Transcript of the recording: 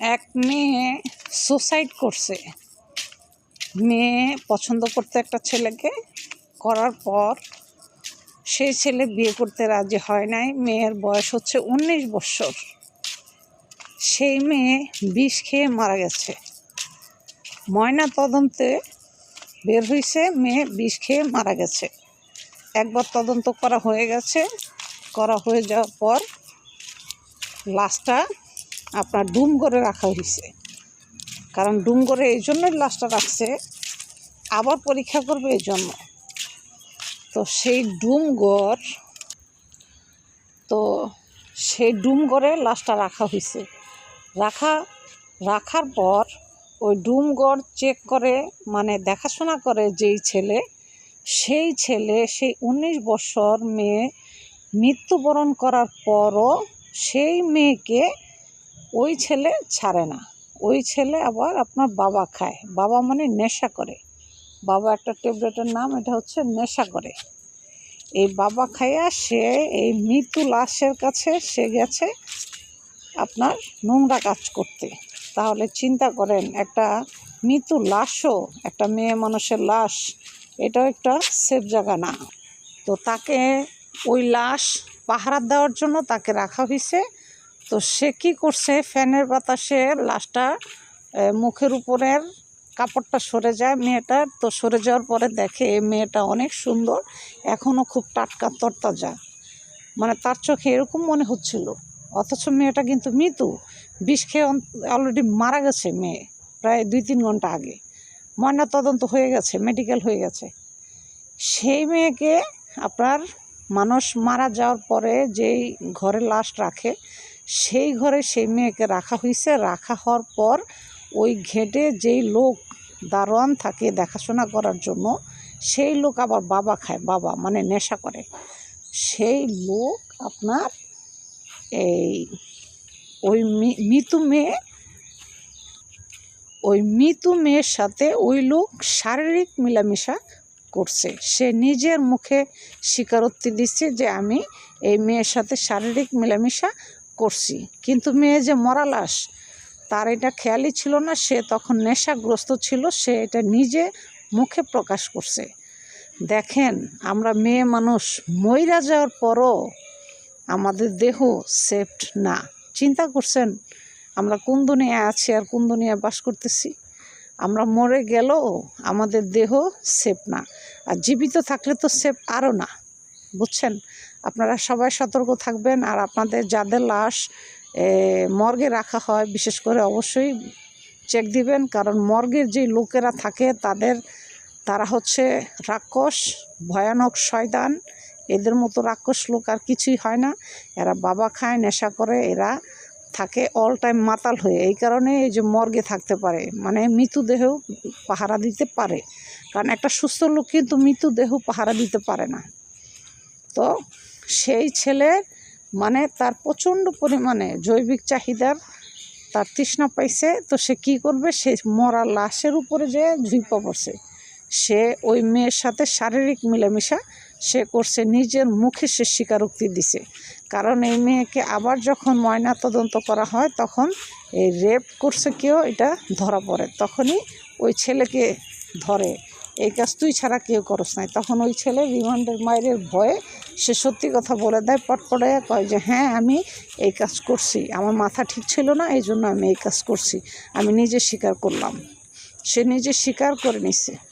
এক মেয়ে সুসাইড করছে। মেয়ে পছন্দ করতে একটা ছেলেকে করার পর সেই ছেলে বিয়ে করতে রাজি হয় নাই। মেয়ের বয়স হচ্ছে উনিশ বছর। সেই মেয়ে বিষ খেয়ে মারা গেছে। ময়না তদন্তে বের হয়েছে মেয়ে বিষ খেয়ে মারা গেছে। একবার তদন্ত করা হয়ে গেছে। করা হয়ে যাওয়ার পর লাশটা আপনার ডুম করে রাখা হয়েছে। কারণ ডুম করে এই জন্যই লাশটা রাখছে, আবার পরীক্ষা করবে এই জন্য। তো সেই ডুমগর তো সেই ডুম ডুমগড়ে লাশটা রাখা হয়েছে। রাখা, রাখার পর ওই ডুমগড় চেক করে মানে দেখাশোনা করে যেই ছেলে, সেই ছেলে, সেই উনিশ বছর মেয়ে মৃত্যুবরণ করার পরও সেই মেয়েকে ওই ছেলে ছাড়ে না। ওই ছেলে আবার আপনার বাবা খায়। বাবা মানে নেশা করে। বাবা একটা ট্যাবলেটের নাম, এটা হচ্ছে নেশা করে। এই বাবা খাইয়া সে, এই মৃত্যু লাশের কাছে সে গেছে আপনার নোংরা কাজ করতে। তাহলে চিন্তা করেন, একটা মৃত্যু লাশও, একটা মেয়ে মানুষের লাশ, এটাও একটা সেফ জায়গা না। তো তাকে ওই লাশ পাহারা দেওয়ার জন্য তাকে রাখা হয়েছে তো সে কী করছে? ফ্যানের বাতাসে লাশটা মুখের উপরের কাপড়টা সরে যায় মেয়েটার তো সরে যাওয়ার পরে দেখে এই মেয়েটা অনেক সুন্দর এখনও খুব টাটকা তরতাজা। মানে তার চোখে এরকম মনে হচ্ছিল। অথচ মেয়েটা কিন্তু মৃত্যু। বিষ খেয়ে অলরেডি মারা গেছে মেয়ে, প্রায় দুই তিন ঘণ্টা আগে। ময়না তদন্ত হয়ে গেছে মেডিকেল হয়ে গেছে। সেই মেয়েকে আপনার মানুষ মারা যাওয়ার পরে যেই ঘরে লাশ রাখে সেই ঘরে সেই মেয়েকে রাখা হয়েছে রাখা হওয়ার পর ওই ঘেটে যেই লোক দারোয়ান থাকে দেখাশোনা করার জন্য, সেই লোক আবার বাবা খায়, বাবা মানে নেশা করে। সেই লোক আপনার এই ওই মি- মৃত্যু মেয়ে, ওই মৃত্যু মেয়ের সাথে ওই লোক শারীরিক মেলামেশা করছে। সে নিজের মুখে স্বীকারোক্তি দিচ্ছে যে আমি এই মেয়ের সাথে শারীরিক মেলামেশা করছি। কিন্তু মেয়ে যে মরা লাশ তার এটা খেয়ালই ছিল না, সে তখন নেশাগ্রস্ত ছিল, সে এটা নিজে মুখে প্রকাশ করছে। দেখেন, আমরা মেয়ে মানুষ, মইরা যাওয়ার পরও আমাদের দেহ সেফট না। চিন্তা করছেন, আমরা কোন দুনিয়ায় আছি আর কোন দুনিয়ায় বাস করতেছি? আমরা মরে গেলেও আমাদের দেহ সেফ না, আর জীবিত থাকলে তো সেফ আরও না। বুঝছেন? আপনারা সবাই সতর্ক থাকবেন আর আপনাদের যাদের লাশ মর্গে রাখা হয়, বিশেষ করে অবশ্যই চেক দিবেন। কারণ মর্গের যে লোকেরা থাকে, তাদের, তারা হচ্ছে রাক্ষস, ভয়ানক শয়তান। এদের মতো রাক্ষস লোক আর কিছুই হয় না। এরা বাবা খায়, নেশা করে, এরা থাকে অল টাইম মাতাল হয়ে। এই কারণে এই যে মর্গে থাকতে পারে মানে মৃতদেহেও পাহারা দিতে পারে। কারণ একটা সুস্থ লোক কিন্তু মৃতদেহ পাহারা দিতে পারে না। তো সেই ছেলে মানে তার প্রচণ্ড পরিমাণে জৈবিক চাহিদার তার তৃষ্ণা পাইছে। তো সে কি করবে? সে মরা লাশের উপরে যে ঝুঁপা পড়ছে, সে ওই মেয়ের সাথে শারীরিক মিলেমিশা সে করছে, নিজের মুখে সে স্বীকারোক্তি দিছে। কারণ এই মেয়েকে আবার যখন ময়না তদন্ত করা হয়, তখন এই রেপ করছে কেউ, এটা ধরা পড়ে। তখনই ওই ছেলেকে ধরে। এই কাজ তুই ছাড়া কেউ করস নাই। তখন ওই ছেলে রিমান্ডের মায়ের ভয়ে সে সত্যি কথা বলে দেয় পটপটাইয়া কয় যে হ্যাঁ আমি এই কাজ করছি। আমার মাথা ঠিক ছিল না এই জন্য আমি এই কাজ করছি। আমি নিজে স্বীকার করলাম। সে নিজে স্বীকার করে নিছে।